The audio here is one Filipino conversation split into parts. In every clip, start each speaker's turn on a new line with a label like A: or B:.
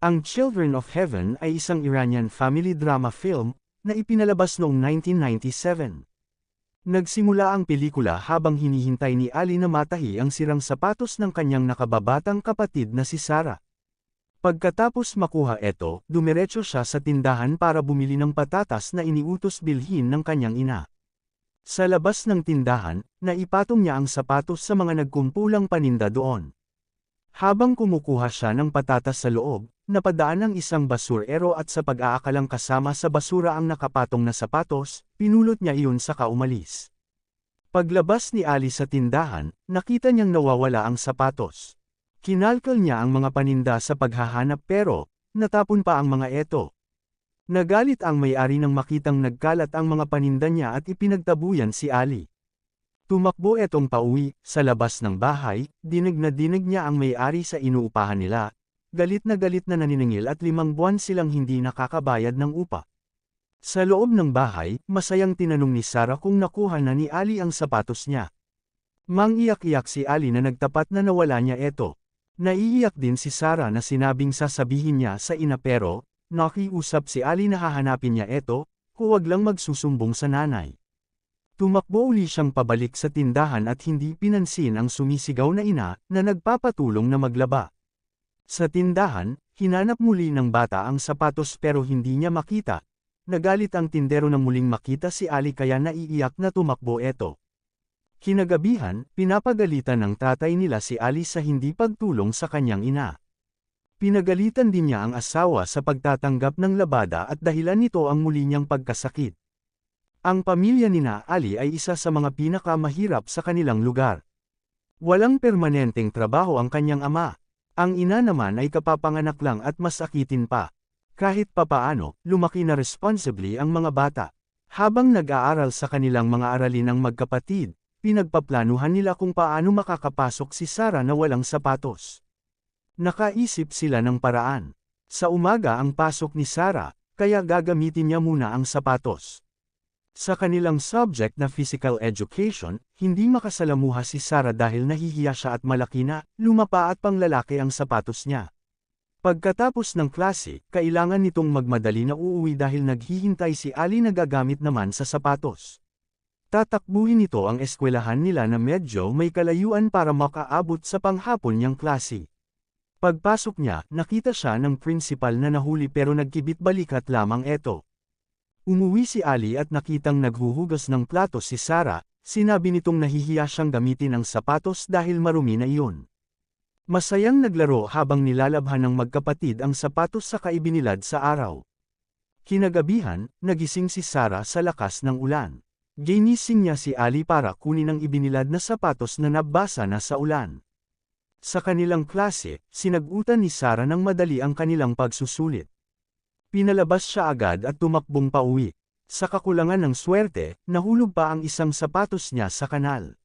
A: Ang Children of Heaven ay isang Iranian family drama film na ipinalabas noong 1997. Nagsimula ang pelikula habang hinihintay ni Ali na matahi ang sirang sapatos ng kanyang nakababatang kapatid na si Sarah. Pagkatapos makuha ito, dumiretso siya sa tindahan para bumili ng patatas na iniutos bilhin ng kanyang ina. Sa labas ng tindahan, naipatong niya ang sapatos sa mga nagkumpulang paninda doon. Habang kumukuha siya ng patatas sa loob, napadaan ang isang basurero at sa pag-aakalang kasama sa basura ang nakapatong na sapatos, pinulot niya iyon sa kaumalis. Paglabas ni Ali sa tindahan, nakita niyang nawawala ang sapatos. Kinalkal niya ang mga paninda sa paghahanap pero, natapon pa ang mga eto. Nagalit ang may-ari nang makitang nagkalat ang mga paninda niya at ipinagtabuyan si Ali. Tumakbo etong pauwi, sa labas ng bahay, dinig na dinig niya ang may-ari sa inuupahan nila, galit na galit na naniningil at limang buwan silang hindi nakakabayad ng upa. Sa loob ng bahay, masayang tinanong ni Sarah kung nakuha na ni Ali ang sapatos niya. Mangiyak-iyak si Ali na nagtapat na nawala niya eto. Naiiyak din si Sarah na sinabing sasabihin niya sa ina pero, nakiusap si Ali na hahanapin niya eto, huwag lang magsusumbong sa nanay. Tumakbo uli siyang pabalik sa tindahan at hindi pinansin ang sumisigaw na ina na nagpapatulong na maglaba. Sa tindahan, hinanap muli ng bata ang sapatos pero hindi niya makita. Nagalit ang tindero na muling makita si Ali kaya naiiyak na tumakbo eto. Kinagabihan, pinapagalitan ng tatay nila si Ali sa hindi pagtulong sa kanyang ina. Pinagalitan din niya ang asawa sa pagtatanggap ng labada at dahilan nito ang muli niyang pagkasakit. Ang pamilya ni na Ali ay isa sa mga pinakamahirap sa kanilang lugar. Walang permanenteng trabaho ang kanyang ama. Ang ina naman ay kapapanganak lang at masakitin pa. Kahit papaano, lumaki na responsibly ang mga bata. Habang nag-aaral sa kanilang mga aralin ng magkapatid, pinagpaplanuhan nila kung paano makakapasok si Sarah na walang sapatos. Nakaisip sila ng paraan. Sa umaga ang pasok ni Sarah, kaya gagamitin niya muna ang sapatos. Sa kanilang subject na physical education, hindi makasalamuha si Sarah dahil nahihiya siya at malaki na, lumapa at panglalaki ang sapatos niya. Pagkatapos ng klase, kailangan nitong magmadali na uuwi dahil naghihintay si Ali na gagamit naman sa sapatos. Tatakbuhin nito ang eskwelahan nila na medyo may kalayuan para makaabot sa panghapon niyang klase. Pagpasok niya, nakita siya ng principal na nahuli pero nagkibit balikat lamang eto. Umuwi si Ali at nakitang naghuhugas ng plato si Sarah, sinabi nitong nahihiya siyang gamitin ang sapatos dahil marumi na iyon. Masayang naglaro habang nilalabhan ng magkapatid ang sapatos sa kaibinilad sa araw. Kinagabihan, nagising si Sarah sa lakas ng ulan. Ginising niya si Ali para kunin ang ibinilad na sapatos na nabasa na sa ulan. Sa kanilang klase, sinagutan ni Sarah ng madali ang kanilang pagsusulit. Pinalabas siya agad at tumakbong pauwi. Sa kakulangan ng swerte, nahulog pa ang isang sapatos niya sa kanal.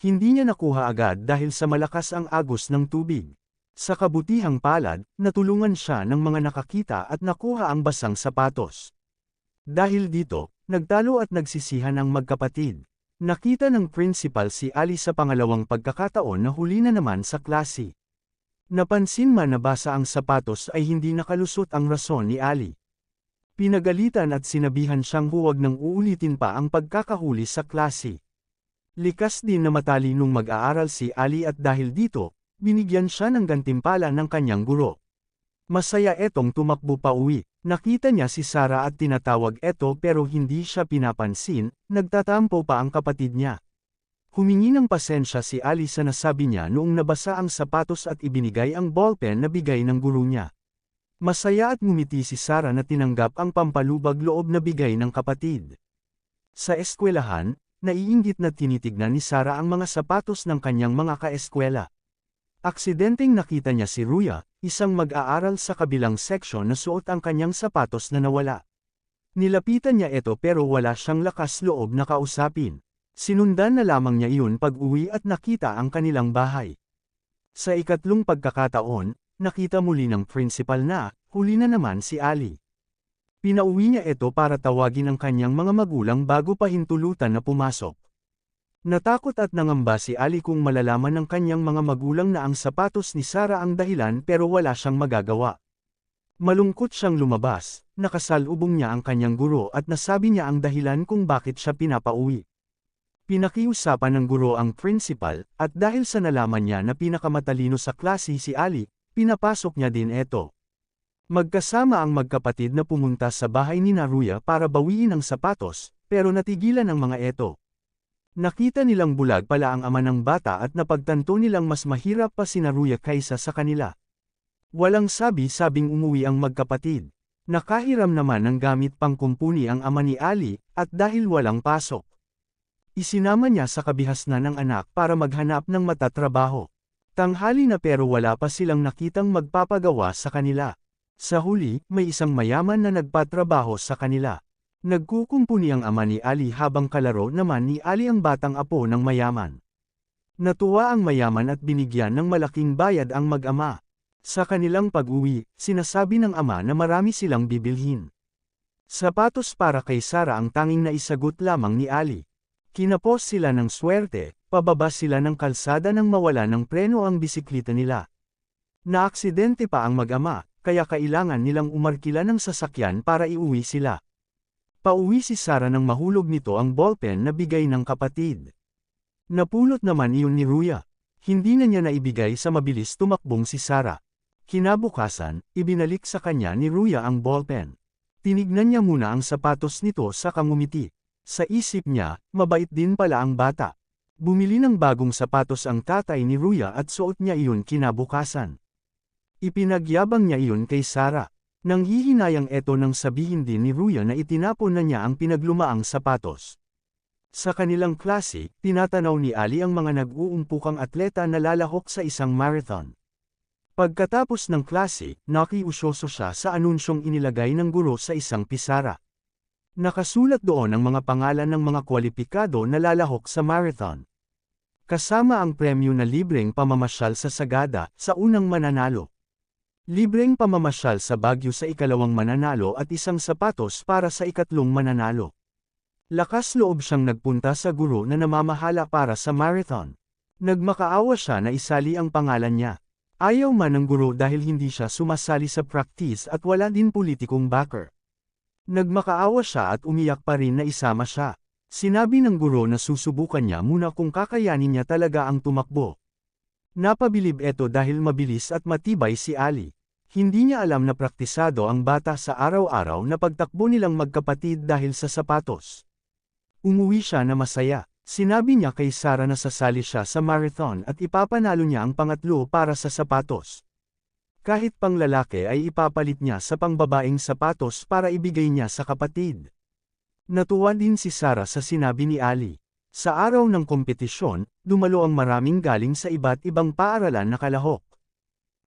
A: Hindi niya nakuha agad dahil sa malakas ang agos ng tubig. Sa kabutihang palad, natulungan siya ng mga nakakita at nakuha ang basang sapatos. Dahil dito, Nagtalo at nagsisihan ang magkapatid. Nakita ng principal si Ali sa pangalawang pagkakataon na huli na naman sa klase. Napansin man na basa ang sapatos ay hindi nakalusot ang rason ni Ali. Pinagalitan at sinabihan siyang huwag nang uulitin pa ang pagkakahuli sa klase. Likas din na matalinong mag-aaral si Ali at dahil dito, binigyan siya ng gantimpala ng kanyang guro. Masaya etong tumakbo pa uwi. Nakita niya si Sarah at tinatawag eto pero hindi siya pinapansin, nagtatampo pa ang kapatid niya. Humingi ng pasensya si Ali sa nasabi niya noong nabasa ang sapatos at ibinigay ang ballpen na bigay ng guru niya. Masaya at ngumiti si Sarah na tinanggap ang pampalubag loob na bigay ng kapatid. Sa eskwelahan, naiinggit na tinitignan ni Sarah ang mga sapatos ng kanyang mga kaeskwela. Aksidenteng nakita niya si Ruya, isang mag-aaral sa kabilang seksyon na suot ang kanyang sapatos na nawala. Nilapitan niya ito pero wala siyang lakas loob na kausapin. Sinundan na lamang niya iyon pag-uwi at nakita ang kanilang bahay. Sa ikatlong pagkakataon, nakita muli ng principal na, huli na naman si Ali. Pinauwi niya ito para tawagin ang kanyang mga magulang bago pa hintulutan na pumasok. Natakot at nangamba si Ali kung malalaman ng kanyang mga magulang na ang sapatos ni Sarah ang dahilan pero wala siyang magagawa. Malungkot siyang lumabas, nakasalubong niya ang kanyang guro at nasabi niya ang dahilan kung bakit siya pinapauwi. Pinakiusapan ng guro ang principal, at dahil sa nalaman niya na pinakamatalino sa klase si Ali, pinapasok niya din ito. Magkasama ang magkapatid na pumunta sa bahay ni Naruya para bawiin ang sapatos, pero natigilan ang mga eto. Nakita nilang bulag pala ang ama ng bata at napagtanto nilang mas mahirap pa si Naruya kaysa sa kanila. Walang sabi-sabing umuwi ang magkapatid. Nakahiram naman ng gamit pang kumpuni ang ama ni Ali, at dahil walang pasok. Isinama niya sa kabihasnan ng anak para maghanap ng matatrabaho. Tanghali na pero wala pa silang nakitang magpapagawa sa kanila. Sa huli, may isang mayaman na nagpatrabaho sa kanila. Nagkukumpuni ang ama ni Ali habang kalaro naman ni Ali ang batang apo ng mayaman. Natuwa ang mayaman at binigyan ng malaking bayad ang mag-ama. Sa kanilang pag-uwi, sinasabi ng ama na marami silang bibilhin. Sapatos para kay Sara ang tanging naisagot lamang ni Ali. Kinapos sila ng swerte, pababa sila ng kalsada nang mawala ng preno ang bisikleta nila. Naaksidente pa ang mag-ama, kaya kailangan nilang umarkila ng sasakyan para iuwi sila. Pauwi si Sara nang mahulog nito ang ballpen na bigay ng kapatid. Napulot naman iyon ni Ruya. Hindi na niya naibigay sa mabilis tumakbong si Sara. Kinabukasan, ibinalik sa kanya ni Ruya ang ballpen. Tinignan niya muna ang sapatos nito sa kangumiti. Sa isip niya, mabait din pala ang bata. Bumili ng bagong sapatos ang tatay ni Ruya at suot niya iyon kinabukasan. Ipinagyabang niya iyon kay Sara. Nang hihinayang eto nang sabihin din ni Ruya na itinapon na niya ang pinaglumaang sapatos. Sa kanilang klase, tinatanaw ni Ali ang mga nag-uumpukang atleta na lalahok sa isang marathon. Pagkatapos ng klase, nakiusyoso siya sa anunsyong inilagay ng guro sa isang pisara. Nakasulat doon ang mga pangalan ng mga kwalipikado na lalahok sa marathon. Kasama ang premyo na libreng pamamasyal sa Sagada sa unang mananalo. Libreng pamamasyal sa Baguio sa ikalawang mananalo at isang sapatos para sa ikatlong mananalo. Lakas loob siyang nagpunta sa guro na namamahala para sa marathon. Nagmakaawa siya na isali ang pangalan niya. Ayaw man ng guro dahil hindi siya sumasali sa practice at wala din politikong backer. Nagmakaawa siya at umiyak pa rin na isama siya. Sinabi ng guro na susubukan niya muna kung kakayanin niya talaga ang tumakbo. Napabilib ito dahil mabilis at matibay si Ali. Hindi niya alam na praktisado ang bata sa araw-araw na pagtakbo nilang magkapatid dahil sa sapatos. Umuwi siya na masaya. Sinabi niya kay Sara na sasali siya sa marathon at ipapanalo niya ang pangatlo para sa sapatos. Kahit pang lalaki ay ipapalit niya sa pangbabaeng sapatos para ibigay niya sa kapatid. Natuwa din si Sara sa sinabi ni Ali. Sa araw ng kompetisyon, dumalo ang maraming galing sa iba't ibang paaralan na kalahok.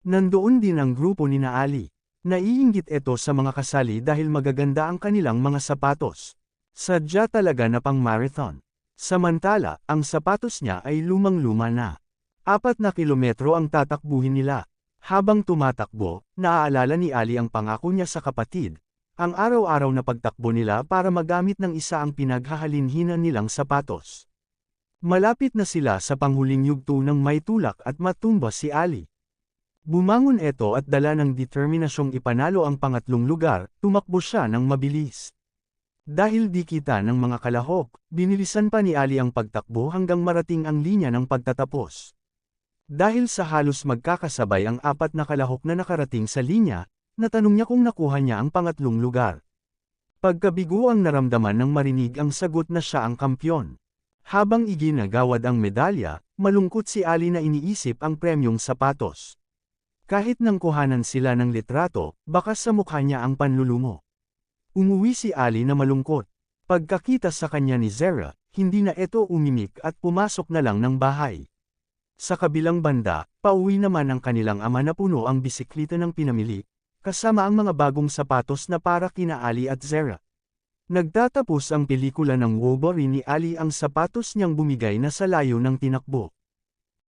A: Nandoon din ang grupo ni na Ali. Naiinggit ito sa mga kasali dahil magaganda ang kanilang mga sapatos. Sadya talaga na pang marathon. Samantala, ang sapatos niya ay lumang-luma na. Apat na kilometro ang tatakbuhin nila. Habang tumatakbo, naaalala ni Ali ang pangako niya sa kapatid, ang araw-araw na pagtakbo nila para magamit ng isa ang pinaghahalinhinan nilang sapatos. Malapit na sila sa panghuling yugto ng may tulak at matumba si Ali. Bumangon ito at dala ng determinasyong ipanalo ang pangatlong lugar, tumakbo siya ng mabilis. Dahil di kita ng mga kalahok, binilisan pa ni Ali ang pagtakbo hanggang marating ang linya ng pagtatapos. Dahil sa halos magkakasabay ang apat na kalahok na nakarating sa linya, natanong niya kung nakuha niya ang pangatlong lugar. Pagkabigo ang naramdaman ng marinig ang sagot na siya ang kampyon. Habang iginagawad ang medalya, malungkot si Ali na iniisip ang premyong sapatos. Kahit nang kuhanan sila ng litrato, bakas sa mukha niya ang panlulumo. Umuwi si Ali na malungkot. Pagkakita sa kanya ni Zera, hindi na ito umimik at pumasok na lang ng bahay. Sa kabilang banda, pauwi naman ang kanilang ama na puno ang bisikleta ng pinamili, kasama ang mga bagong sapatos na para kina Ali at Zera. Nagtatapos ang pelikula ng Wolverine ni Ali ang sapatos niyang bumigay na sa layo ng tinakbo.